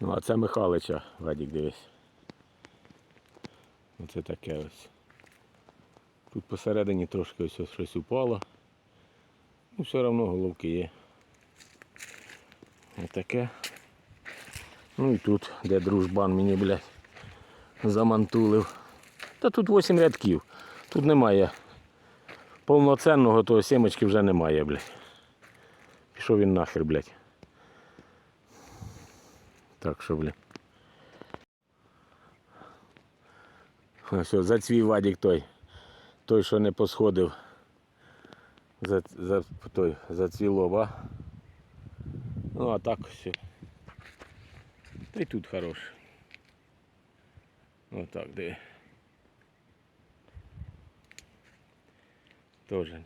Ну, а це Михалича, Вадік, дивись. Оце таке ось. Тут посередині трошки ось ось щось упало. Ну, все одно головки є. Отаке. Ну і тут, де дружбан мені, блядь, замантулив. Та тут 8 рядків. Тут немає повноцінного, того сімечки вже немає, блядь. Пішов він нахер, блядь. Так що. Ось, ось, зацвів Вадік той. Той, що не посходив. За, за, той, зацвіло, ба. Ну а так все. Та й тут хорош. Отак, диви. Тоже